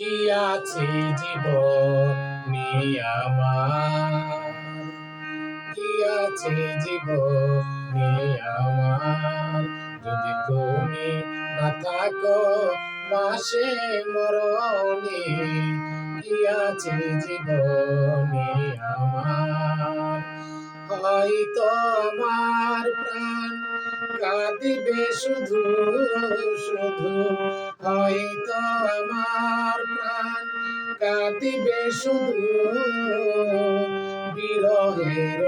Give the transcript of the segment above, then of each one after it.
কি আছে জীবনে আমার। কি আছে জীবনে আমার। যদি তুমি না থাকো, পাশে মরণে। কি আছে জীবনে আমার। হয়তো কাঁদিবে শুধু শুধু হয়তো আমার প্রাণ। কাঁদিবে শুধু বিরহের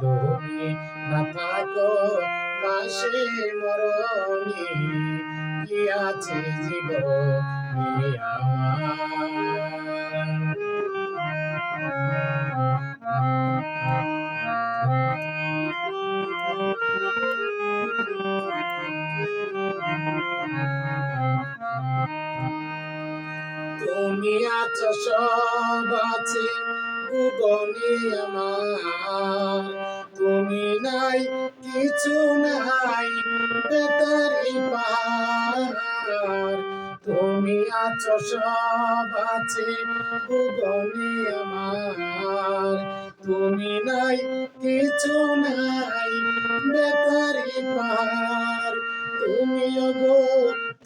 তুমি না থাকো পাশে মরণে, কি আছে জীবনে আমার? তুমি আছো সব আছে ভুবনে আমার। তুমি নাই, কিছু নাই, বেতারি পার তুমি আছো সব আছে ভুবনে আমার। তুমি নাই, কিছু নাই, বেতারি পার তুমি গো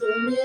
তুমি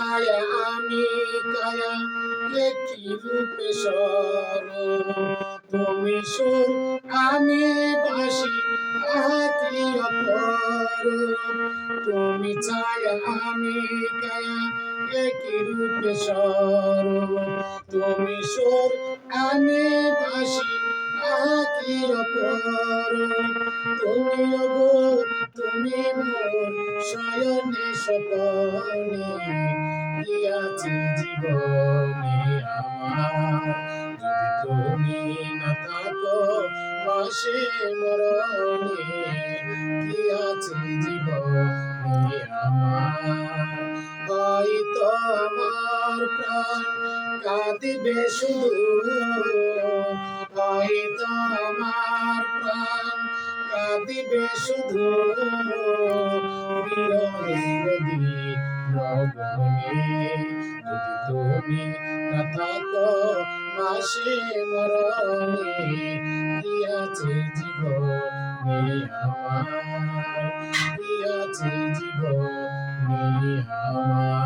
কায়া একই রূপে সর তুমি সুর, আমি বাসি আহাতি অপর? তুমি ছায়া, আমি কায়া একই রূপে সর তুমি সুর, আমি বাসি অপর তুমি গো তুমি মোর শয়নে সপনে কি আছে জীবনে আমার। যদি তুমি না থাকো পাশে মরণে আছে জীবনে আমার। হয়তো আমার প্রাণ কাঁদিবে শুধু, হয়তো আমার প্রাণ কাঁদিবে শুধু বিরহের দিন যদি তুমি না থাকো পাশে মরণে কি আছে জীবনে আমার কি আছে জীবনে আমার